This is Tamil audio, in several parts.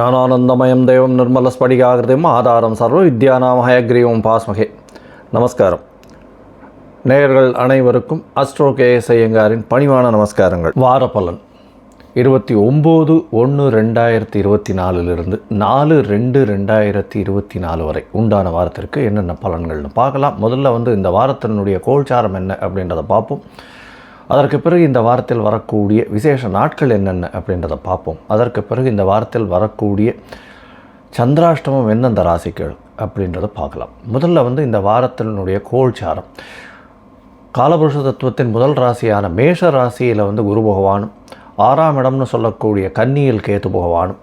ஞானானந்தமயம் தெய்வம் நிர்மலஸ்படிகாகிருதிம் ஆதாரம் சர்வ வித்யானாம் ஹயக்ரீவம் பாஸ்மகே. நமஸ்காரம். நேயர்கள் அனைவருக்கும் அஸ்ட்ரோ கேஎஸ் ஐயங்காரின் பணிவான நமஸ்காரங்கள். வார பலன் இருபத்தி ஒம்பது ஒன்று ரெண்டாயிரத்தி இருபத்தி நாலுலேருந்து நாலு ரெண்டு ரெண்டாயிரத்தி இருபத்தி நாலு வரை உண்டான வாரத்திற்கு என்னென்ன பலன்கள்னு பார்க்கலாம். முதல்ல வந்து இந்த வாரத்தினுடைய கோல்சாரம் என்ன அப்படின்றத பார்ப்போம். அதற்கு பிறகு இந்த வாரத்தில் வரக்கூடிய விசேஷ நாட்கள் என்னென்ன அப்படின்றத பார்ப்போம். அதற்கு பிறகு இந்த வாரத்தில் வரக்கூடிய சந்திராஷ்டமம் எந்தெந்த ராசிகள் அப்படின்றத பார்க்கலாம். முதல்ல வந்து இந்த வாரத்தினுடைய கோல்சாரம். காலபுருஷ தத்துவத்தின் முதல் ராசியான மேஷ ராசியில் வந்து குரு பகவானும் ஆறாம் இடம்னு சொல்லக்கூடிய கன்னியில் கேத்து பகவானும்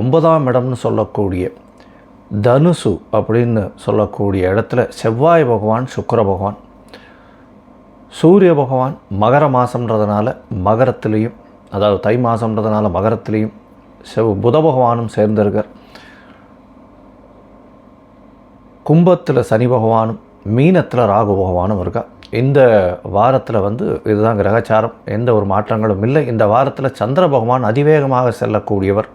ஒன்பதாம் இடம்னு சொல்லக்கூடிய தனுசு அப்படின்னு சொல்லக்கூடிய இடத்துல செவ்வாய் பகவான் சுக்கர பகவான் சூரிய பகவான் மகர மாதம்ன்றதுனால மகரத்துலேயும் அதாவது தை மாதம்ன்றதுனால மகரத்துலேயும் செவ் புத பகவானும் சேர்ந்திருக்கார். கும்பத்தில் சனி பகவானும் மீனத்தில் ராகு பகவானும் இருக்கா. இந்த வாரத்தில் வந்து இதுதான் கிரகச்சாரம். எந்த ஒரு மாற்றங்களும் இல்லை. இந்த வாரத்தில் சந்திர பகவான் அதிவேகமாக செல்லக்கூடியவர்.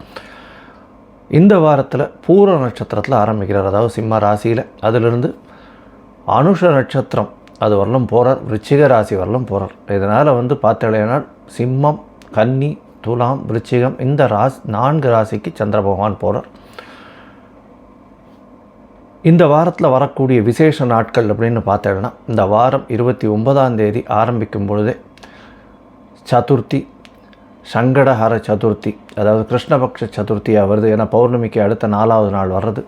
இந்த வாரத்தில் பூர நட்சத்திரத்தில் ஆரம்பிக்கிறார். அதாவது சிம்ம ராசியில். அதிலிருந்து அனுஷ நட்சத்திரம் அது வரலும் போகிறார் விருச்சிக ராசி வரலும் போகிறார் இதனால் வந்து பார்த்தீங்கன்னா சிம்மம் கன்னி துலாம் விருச்சிகம் இந்த ராசி நான்கு ராசிக்கு சந்திர பகவான் போகிறார் இந்த வாரத்தில் வரக்கூடிய விசேஷ நாட்கள் அப்படின்னு பார்த்தோன்னா இந்த வாரம் இருபத்தி ஒன்பதாம் தேதி ஆரம்பிக்கும் பொழுதே சதுர்த்தி சங்கடஹர சதுர்த்தி அதாவது கிருஷ்ணபக்ஷ சதுர்த்தியாக வருது. ஏன்னா பௌர்ணமிக்கு அடுத்த நாலாவது நாள் வர்றது.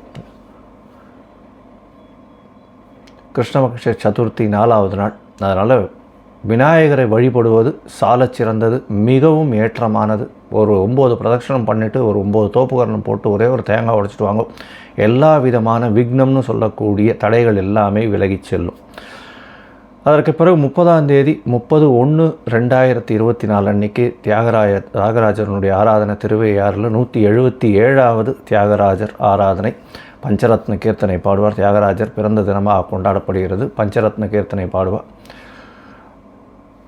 கிருஷ்ணபக்ஷ சதுர்த்தி நாலாவது நாள். அதனால் விநாயகரை வழிபடுவது சால சிறந்தது மிகவும் ஏற்றமானது. ஒரு ஒம்பது பிரதட்சணம் பண்ணிவிட்டு ஒரு ஒம்பது தோப்புகரணம் போட்டு ஒரே ஒரு தேங்காய் உடைச்சிட்டு வாங்க. எல்லா விதமான விக்னம்னு சொல்லக்கூடிய தடைகள் எல்லாமே விலகிச் செல்லும். அதற்கு பிறகு முப்பதாம் தேதி முப்பது ஒன்று ரெண்டாயிரத்தி இருபத்தி நாலு அன்னைக்கு தியாகராய தியாகராஜனுடைய ஆராதனை திருவையாறில் நூற்றி எழுபத்தி ஏழாவது தியாகராஜர் ஆராதனை. பஞ்சரத்ன கீர்த்தனை பாடுவார். தியாகராஜர் பிறந்த தினமாக கொண்டாடப்படுகிறது. பஞ்சரத்ன கீர்த்தனை பாடுவார்.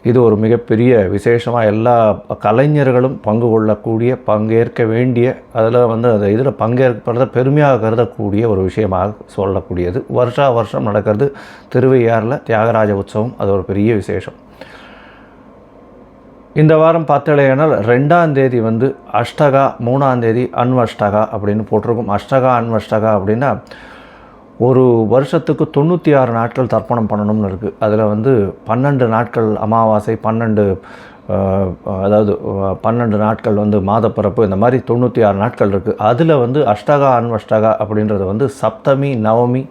இது ஒரு மிகப்பெரிய விசேஷமாக எல்லா கலைஞர்களும் பங்கு கொள்ளக்கூடிய பங்கேற்க வேண்டிய அதில் வந்து அந்த இதில் பங்கேற்பதை பெருமையாக கருதக்கூடிய ஒரு விஷயமாக சொல்லக்கூடியது. வருஷா வருஷம் நடக்கிறது திருவையாறில் தியாகராஜ உற்சவம். அது ஒரு பெரிய விசேஷம். இந்த வாரம் பார்த்தலையானால் ரெண்டாம் தேதி வந்து அஷ்டகா மூணாம் தேதி அன்வஷ்டகா அப்படின்னு போட்டிருக்கும். அஷ்டகா அன்வஷ்டகா அப்படின்னா ஒரு வருஷத்துக்கு தொண்ணூற்றி ஆறு நாட்கள் தர்ப்பணம் பண்ணணும்னு இருக்குது அதில் வந்து பன்னெண்டு நாட்கள் அமாவாசை பன்னெண்டு அதாவது பன்னெண்டு நாட்கள் வந்து மாதப்பிறப்பு இந்த மாதிரி தொண்ணூற்றி ஆறு நாட்கள் இருக்குது அதில் வந்து அஷ்டகா அன்வஷ்டகா அப்படின்றது வந்து சப்தமி நவமி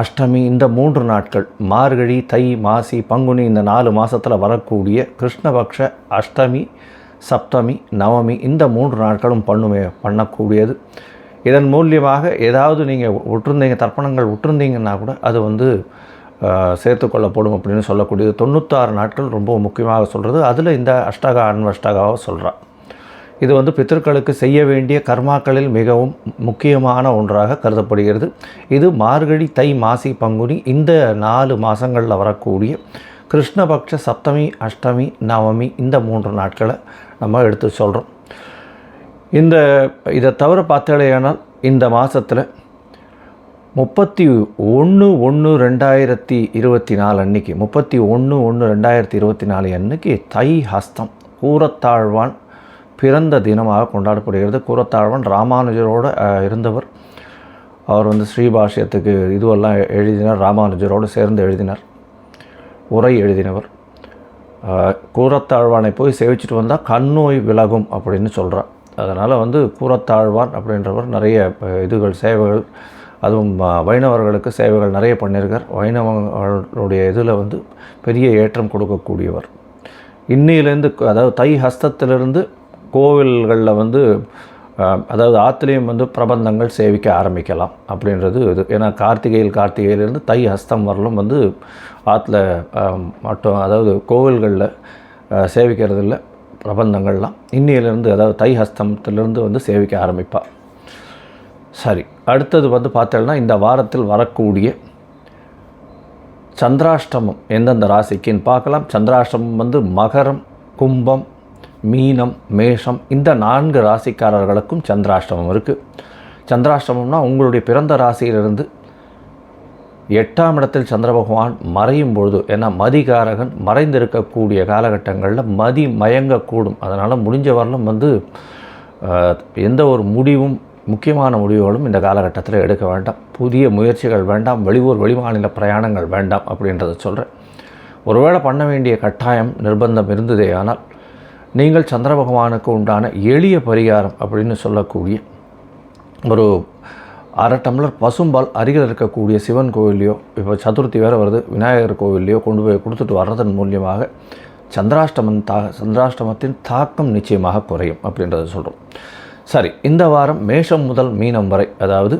அஷ்டமி இந்த மூன்று நாட்கள் மார்கழி தை மாசி பங்குனி இந்த நாலு மாதத்தில் வரக்கூடிய கிருஷ்ணபக்ஷ அஷ்டமி சப்தமி நவமி இந்த மூன்று நாட்களும் பண்ணுமே பண்ணக்கூடியது. இதன் மூலியமாக ஏதாவது நீங்கள் விட்டுருந்தீங்க தர்ப்பணங்கள் விட்டுருந்தீங்கன்னா கூட அது வந்து சேர்த்துக்கொள்ளப்படும் அப்படின்னு சொல்லக்கூடியது. தொண்ணூத்தாறு நாட்கள் ரொம்ப முக்கியமாக சொல்கிறது அதில் இந்த அஷ்டகா அன்வஷ்டகாவை சொல்கிறான் இது வந்து பித்தர்களுக்கு செய்ய வேண்டிய கர்மாக்களில் மிகவும் முக்கியமான ஒன்றாக கருதப்படுகிறது. இது மார்கழி தை மாசி பங்குனி இந்த நாலு மாதங்களில் வரக்கூடிய கிருஷ்ணபக்ஷ சப்தமி அஷ்டமி நவமி இந்த மூன்று நாட்களை நம்ம எடுத்து சொல்கிறோம் இந்த இதை தவிர பார்த்தாலேயானால் இந்த மாதத்தில் முப்பத்தி ஒன்று ஒன்று ரெண்டாயிரத்தி இருபத்தி நாலு அன்னைக்கு முப்பத்தி ஒன்று ஒன்று ரெண்டாயிரத்தி இருபத்தி நாலு அன்னைக்கு தை ஹஸ்தம் கூரத்தாழ்வான் பிறந்த தினமாக கொண்டாடப்படுகிறது. கூரத்தாழ்வான் ராமானுஜரோடு இருந்தவர். அவர் வந்து ஸ்ரீபாஷ்யத்துக்கு இதுவெல்லாம் எழுதினார். ராமானுஜரோடு சேர்ந்து எழுதினார். உரை எழுதினவர். கூரத்தாழ்வானை போய் சேவிச்சுட்டு வந்தால் கண்ணோய் விலகும் அப்படின்னு சொல்கிறார் அதனால் வந்து கூரத்தாழ்வான் அப்படின்றவர் நிறைய இதுகள் சேவைகள் அதுவும் வைணவர்களுக்கு சேவைகள் நிறைய பண்ணியிருக்கார். வைணவர்களுடைய இதில் வந்து பெரிய ஏற்றம் கொடுக்கக்கூடியவர். இன்னிலேருந்து அதாவது தை ஹஸ்தத்திலிருந்து கோவில்களில் வந்து அதாவது ஆற்றுலேயும் வந்து பிரபந்தங்கள் சேவிக்க ஆரம்பிக்கலாம் அப்படின்றது இது. ஏன்னா கார்த்திகையில் கார்த்திகையிலேருந்து தை ஹஸ்தம் வரலும் வந்து ஆற்றுல மட்டும் அதாவது கோவில்களில் சேவிக்கிறது இல்லை பிரபந்தங்கள்லாம். இன்னியிலேருந்து அதாவது தை ஹஸ்தத்திலிருந்து வந்து சேவிக்க ஆரம்பிப்பாள் சரி அடுத்தது வந்து பார்த்தோம்னா இந்த வாரத்தில் வரக்கூடிய சந்திராஷ்டமம் எந்தெந்த ராசிக்குன்னு பார்க்கலாம். சந்திராஷ்டமம் வந்து மகரம் கும்பம் மீனம் மேஷம் இந்த நான்கு ராசிக்காரர்களுக்கும் சந்திராஷ்டமம் இருக்குது சந்திராஷ்டமம்னா உங்களுடைய பிறந்த ராசியிலிருந்து எட்டாம் இடத்தில் சந்திர பகவான் மறையும் பொழுது ஏன்னா மதிகாரகன் மறைந்திருக்கக்கூடிய காலகட்டங்களில் மதி மயங்கக்கூடும். அதனால் முடிஞ்ச வரலும் வந்து எந்த ஒரு முடிவும் முக்கியமான முடிவுகளும் இந்த காலகட்டத்தில் எடுக்க வேண்டாம். புதிய முயற்சிகள் வேண்டாம் வெளியூர் வெளிமாநில பிரயாணங்கள் வேண்டாம் அப்படின்றத சொல்கிறேன் ஒருவேளை பண்ண வேண்டிய கட்டாயம் நிர்பந்தம் இருந்ததே ஆனால் நீங்கள் சந்திர பகவானுக்கு உண்டான எளிய பரிகாரம் அப்படின்னு சொல்லக்கூடிய ஒரு அரை டம்ளர் பசும்பால் அருகில் இருக்கக்கூடிய சிவன் கோவில்லையோ இப்போ சதுர்த்தி வேறு வருது விநாயகர் கோவில்லையோ கொண்டு போய் கொடுத்துட்டு வர்றதன் மூலியமாக சந்திராஷ்டமன் தா சந்திராஷ்டமத்தின் தாக்கம் நிச்சயமாக குறையும் அப்படின்றத சொல்கிறோம் சரி இந்த வாரம் மேஷம் முதல் மீனம் வரை அதாவது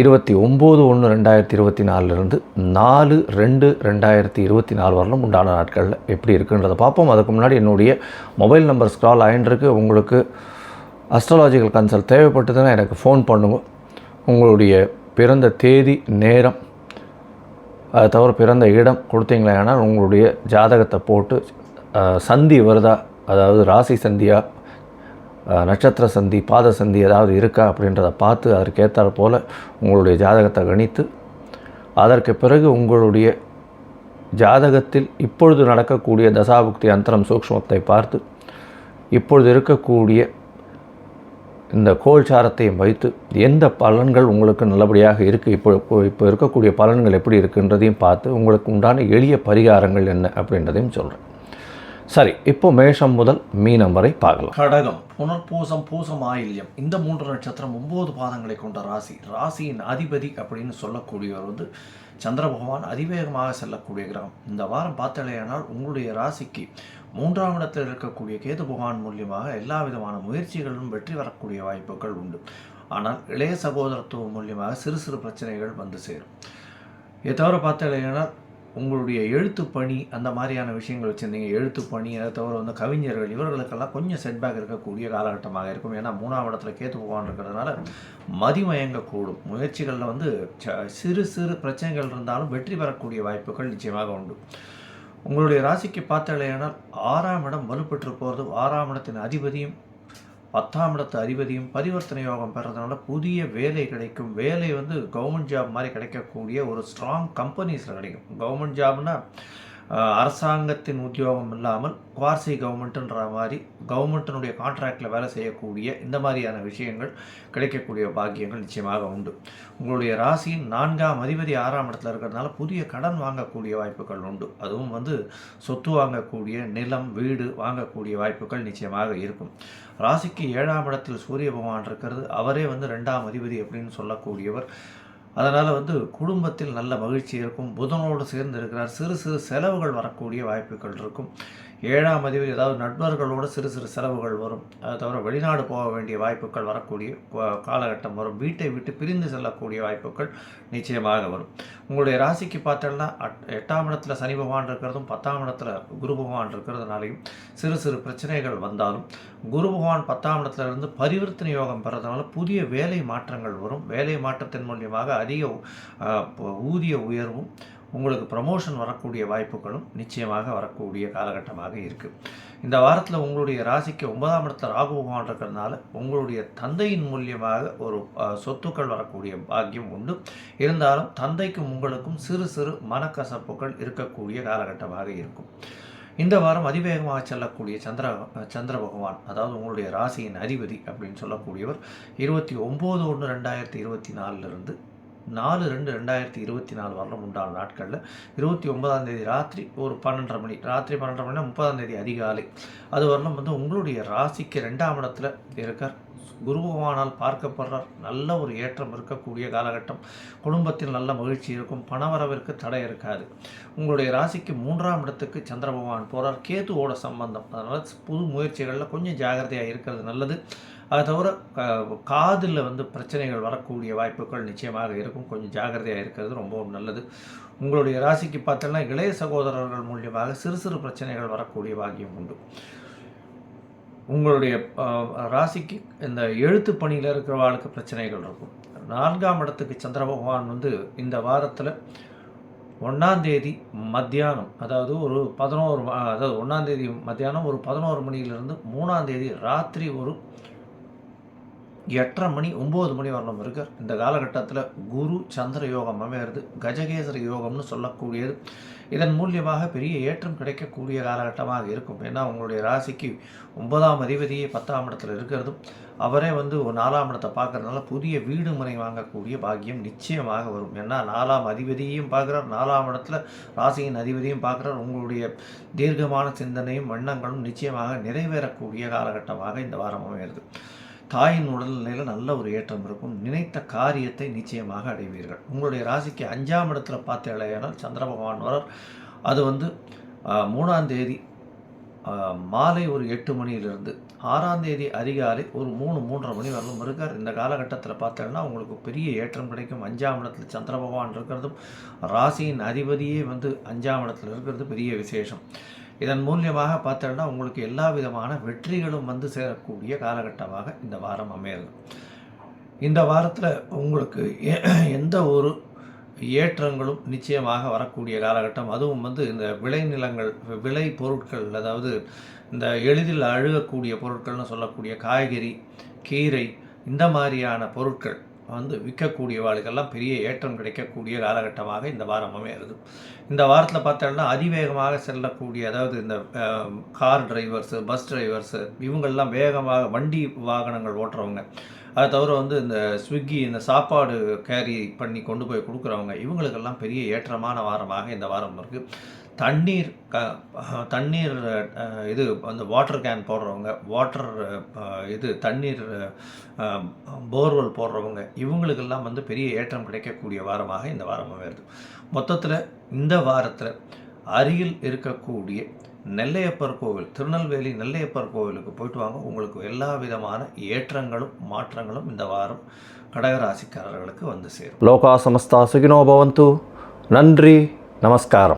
இருபத்தி ஒம்பது ஒன்று ரெண்டாயிரத்தி இருபத்தி நாலுலேருந்து நாலு ரெண்டு ரெண்டாயிரத்தி இருபத்தி நாலு வரலும் உண்டான நாட்களில் எப்படி இருக்குன்றதை பார்ப்போம். அதுக்கு முன்னாடி என்னுடைய மொபைல் நம்பர் ஸ்க்ரால் ஆயின்றிருக்கு உங்களுக்கு அஸ்ட்ராலாஜிக்கல் கன்சல்ட் தேவைப்பட்டதுன்னா எனக்கு ஃபோன் பண்ணுங்க. உங்களுடைய பிறந்த தேதி நேரம் அதை தவிர பிறந்த இடம் கொடுத்தீங்களேனால் உங்களுடைய ஜாதகத்தை போட்டு சந்தி வருதா? அதாவது ராசி சந்தியா? நட்சத்திர சந்தி பாத சந்தி ஏதாவது இருக்கா அப்படின்றத பார்த்து அதற்கேற்றாற் போல் உங்களுடைய ஜாதகத்தை கணித்து அதற்கு பிறகு உங்களுடைய ஜாதகத்தில் இப்பொழுது நடக்கக்கூடிய தசாபுக்தி அந்தரம் சூக்ஷ்மத்தை பார்த்து இப்பொழுது இருக்கக்கூடிய இந்த கோல்சாரத்தையும் வைத்து எந்த பலன்கள் உங்களுக்கு நல்லபடியாக இருக்குது இப்போ இப்போ- இப்போ இருக்கக்கூடிய பலன்கள் எப்படி இருக்குன்றதையும் பார்த்து உங்களுக்கு உண்டான எளிய பரிகாரங்கள் என்ன அப்படின்றதையும் சொல்கிறேன் சரி இப்போ மேஷம் முதல் மீனம் வரை பார்க்கலாம். கடகம் புனர்பூசம் பூசம் ஆயில்யம். இந்த மூன்று நட்சத்திரம் ஒன்பது பாதங்களை கொண்ட ராசி. ராசியின் அதிபதி அப்படின்னு சொல்லக்கூடியவர் வந்து சந்திர பகவான் அதிவேகமாக செல்லக்கூடிய கிரகம். இந்த வாரம் பார்த்தலையானால் உங்களுடைய ராசிக்கு மூன்றாம் இடத்தில் இருக்கக்கூடிய கேது பகவான் மூலியமாக எல்லா விதமான முயற்சிகளிலும் வெற்றி வரக்கூடிய வாய்ப்புகள் உண்டு. ஆனால் இளைய சகோதரத்துவம் மூலியமாக சிறு சிறு பிரச்சனைகள் வந்து சேரும். இதை தவிர உங்களுடைய எழுத்து பணி அந்த மாதிரியான விஷயங்கள் வச்சுருந்தீங்க. எழுத்து பணி அதை தவிர வந்து கவிஞர்கள் இவர்களுக்கெல்லாம் கொஞ்சம் செட்பேக் இருக்கக்கூடிய காலகட்டமாக இருக்கும். ஏன்னா மூணாம் இடத்துல கேத்து பகவான் இருக்கிறதுனால மதிமயங்கக்கூடும் முயற்சிகளில் வந்து ச- சிறு சிறு பிரச்சனைகள் இருந்தாலும் வெற்றி பெறக்கூடிய வாய்ப்புகள் நிச்சயமாக உண்டு. உங்களுடைய ராசிக்கு பார்த்தாலேயானால் ஆறாம் இடம் வலுப்பெற்று போகிறது ஆறாம் இடத்தின் அதிபதியும் பத்தாம் இடத்து அதிபதியும் பரிவர்த்தனை யோகம் பெறதுனால புதிய வேலை கிடைக்கும். வேலை வந்து கவர்மெண்ட் ஜாப் மாதிரி கிடைக்கக்கூடிய ஒரு ஸ்ட்ராங் கம்பெனிஸில் கிடைக்கும். கவர்மெண்ட் ஜாப்னால் அரசாங்கத்தின் உத்தியோகம் இல்லாமல் குவார்சி கவர்மெண்ட்டுன்ற மாதிரி கவர்மெண்ட்டினுடைய கான்ட்ராக்டில் வேலை செய்யக்கூடிய இந்த மாதிரியான விஷயங்கள் கிடைக்கக்கூடிய பாக்கியங்கள் நிச்சயமாக உண்டு. உங்களுடைய ராசியின் நான்காம் அதிபதி ஆறாம் இடத்துல இருக்கிறதுனால புதிய கடன் வாங்கக்கூடிய வாய்ப்புகள் உண்டு. அதுவும் வந்து சொத்து வாங்கக்கூடிய நிலம் வீடு வாங்கக்கூடிய வாய்ப்புகள் நிச்சயமாக இருக்கும். ராசிக்கு ஏழாம் இடத்தில் சூரிய பகவான் இருக்கிறது. அவரே வந்து ரெண்டாம் அதிபதி அப்படின்னு சொல்லக்கூடியவர். அதனால் வந்து குடும்பத்தில் நல்ல மகிழ்ச்சி இருக்கும். புதனோடு சேர்ந்து இருக்கிறார் சிறு சிறு செலவுகள் வரக்கூடிய வாய்ப்புகள் இருக்கும். ஏழாம் அதிபதி ஏதாவது நண்பர்களோடு சிறு சிறு செலவுகள் வரும். அதை தவிர வெளிநாடு போக வேண்டிய வாய்ப்புகள் வரக்கூடிய காலகட்டம் வரும். வீட்டை விட்டு பிரிந்து செல்லக்கூடிய வாய்ப்புகள் நிச்சயமாக வரும். உங்களுடைய ராசிக்கு பார்த்தோம்னா அட்- எட்டாம் இடத்துல சனி பகவான் இருக்கிறதும் பத்தாம் இடத்துல குரு பகவான் இருக்கிறதுனாலையும் சிறு சிறு பிரச்சனைகள் வந்தாலும் குரு பகவான் பத்தாம் இடத்துல இருந்து பரிவர்த்தனை யோகம் பெறதுனால புதிய வேலை மாற்றங்கள் வரும். வேலை மாற்றத்தின் மூலியமாக அதிக ஊதிய உயர்வும் உங்களுக்கு ப்ரமோஷன் வரக்கூடிய வாய்ப்புகளும் நிச்சயமாக வரக்கூடிய காலகட்டமாக இருக்குது இந்த வாரத்தில் உங்களுடைய ராசிக்கு ஒன்பதாம் இடத்துல ராகு பகவான் இருக்கிறதுனால உங்களுடைய தந்தையின் மூலியமாக ஒரு சொத்துக்கள் வரக்கூடிய பாக்கியம் உண்டு. இருந்தாலும் தந்தைக்கும் உங்களுக்கும் சிறு சிறு மனக்கசப்புகள் இருக்கக்கூடிய காலகட்டமாக இருக்கும். இந்த வாரம் அதிவேகமாக செல்லக்கூடிய சந்திர சந்திர பகவான் அதாவது உங்களுடைய ராசியின் அதிபதி அப்படின்னு சொல்லக்கூடியவர் இருபத்தி ஒம்பது ஒன்று ரெண்டாயிரத்தி இருபத்தி நாலுலேருந்து நாலு ரெண்டு ரெண்டாயிரத்தி இருபத்தி நாலு வருடம் உண்டான நாட்களில் இருபத்தி ஒன்பதாம் தேதி ராத்திரி ஒரு பன்னெண்டரை மணி ராத்திரி பன்னெண்டரை மணினா முப்பதாம் தேதி அதிகாலை. அது வரலும் வந்து உங்களுடைய ராசிக்கு ரெண்டாம் இடத்துல இருக்கார். குரு பகவானால் பார்க்கப்படுறார். நல்ல ஒரு ஏற்றம் இருக்கக்கூடிய காலகட்டம். குடும்பத்தில் நல்ல மகிழ்ச்சி இருக்கும். பணவரவிற்கு தடை இருக்காது. உங்களுடைய ராசிக்கு மூன்றாம் இடத்துக்கு சந்திர பகவான் போகிறார் கேதுவோட சம்பந்தம். அதனால் புது முயற்சிகளில் கொஞ்சம் ஜாகிரதையாக இருக்கிறது நல்லது. அதை தவிர காதில் வந்து பிரச்சனைகள் வரக்கூடிய வாய்ப்புகள் நிச்சயமாக இருக்கும். கொஞ்சம் ஜாகிரதையாக இருக்கிறது ரொம்பவும் நல்லது. உங்களுடைய ராசிக்கு பார்த்தோன்னா இளைய சகோதரர்கள் மூலியமாக சிறு சிறு பிரச்சனைகள் வரக்கூடிய பாக்கியம் உண்டு. உங்களுடைய ராசிக்கு இந்த எழுத்து பணியில் இருக்கிறவாளுக்கு பிரச்சனைகள் இருக்கும். நான்காம் இடத்துக்கு சந்திர பகவான் வந்து இந்த வாரத்தில் ஒன்றாந்தேதி மத்தியானம் அதாவது ஒரு பதினோரு அதாவது ஒன்றாந்தேதி மத்தியானம் ஒரு பதினோரு மணியிலிருந்து மூணாந்தேதி ராத்திரி ஒரு எட்டரை மணி ஒம்பது மணி வரணும் இருக்கார் இந்த காலகட்டத்தில் குரு சந்திர யோகம் அமையிறது கஜகேசர யோகம்னு சொல்லக்கூடியது. இதன் மூலியமாக பெரிய ஏற்றம் கிடைக்கக்கூடிய காலகட்டமாக இருக்கும். ஏன்னா உங்களுடைய ராசிக்கு ஒன்பதாம் அதிபதியே பத்தாம் இடத்துல இருக்கிறதும் அவரே வந்து ஒரு நாலாம் இடத்தை பார்க்கறதுனால புதிய வீடு முறை வாங்கக்கூடிய பாக்கியம் நிச்சயமாக வரும். ஏன்னா நாலாம் அதிபதியையும் பார்க்குறார். நாலாம் இடத்துல ராசியின் அதிபதியும் பார்க்குறார். உங்களுடைய தீர்க்கமான சிந்தனையும் எண்ணங்களும் நிச்சயமாக நிறைவேறக்கூடிய காலகட்டமாக இந்த வாரம் அமைகிறது. தாயின் உடல்நிலையில் நல்ல ஒரு ஏற்றம் இருக்கும். நினைத்த காரியத்தை நிச்சயமாக அடைவீர்கள். உங்களுடைய ராசிக்கு அஞ்சாம் இடத்துல பார்த்தேனால் சந்திர பகவான் வரார் அது வந்து மூணாம் தேதி மாலை ஒரு எட்டு மணியிலிருந்து ஆறாம் தேதி அதிகாலை ஒரு மூணு மூன்றரை மணி வரலும் இருக்கார். இந்த காலகட்டத்தில் பார்த்தேன்னா உங்களுக்கு பெரிய ஏற்றம் கிடைக்கும். அஞ்சாம் இடத்துல சந்திர பகவான் இருக்கிறதும் ராசியின் அதிபதியே வந்து அஞ்சாம் இடத்துல இருக்கிறது பெரிய விசேஷம். இதன் மூலியமாக பார்த்தோம்னா உங்களுக்கு எல்லா விதமான வெற்றிகளும் வந்து சேரக்கூடிய காலகட்டமாக இந்த வாரம் அமையுது இந்த வாரத்தில் உங்களுக்கு எ- எந்த ஒரு ஏற்றங்களும் நிச்சயமாக வரக்கூடிய காலகட்டம். அதுவும் வந்து இந்த விளைநிலங்கள் விளை பொருட்கள் அதாவது இந்த எளிதில் அழுகக்கூடிய பொருட்கள்னு சொல்லக்கூடிய காய்கறி கீரை இந்த மாதிரியான பொருட்கள். வந்து விற்கக்கூடியவாளுக்கெல்லாம் பெரிய ஏற்றம் கிடைக்கக்கூடிய காலகட்டமாக இந்த வாரம் அமையிறது இந்த வாரத்தில் பார்த்தோம்னா அதிவேகமாக செல்லக்கூடிய அதாவது இந்த கார் டிரைவர்ஸு பஸ் டிரைவர்ஸு இவங்கள்லாம் வேகமாக வண்டி வாகனங்கள் ஓட்டுறவங்க. அதை தவிர வந்து இந்த ஸ்விக்கி இந்த சாப்பாடு கேரி பண்ணி கொண்டு போய் கொடுக்குறவங்க இவங்களுக்கெல்லாம் பெரிய ஏற்றமான வாரமாக இந்த வாரம் இருக்குது தண்ணீர் க தண்ணீர் இது அந்த வாட்டர் கேன் போடுறவங்க வாட்டர் இது தண்ணீர் போர்வெல் போடுறவங்க இவங்களுக்கெல்லாம் வந்து பெரிய ஏற்றம் கிடைக்கக்கூடிய வாரமாக இந்த வாரம் வருது மொத்தத்தில் இந்த வாரத்தில் அருகில் இருக்கக்கூடிய நெல்லையப்பர் கோவில் திருநெல்வேலி நெல்லையப்பர் கோவிலுக்கு போயிட்டு வாங்க. உங்களுக்கு எல்லா விதமான ஏற்றங்களும் மாற்றங்களும் இந்த வாரம் கடகராசிக்காரர்களுக்கு வந்து சேரும். லோகா சமஸ்தா சுகினோ பவந்து. நன்றி நமஸ்காரம்.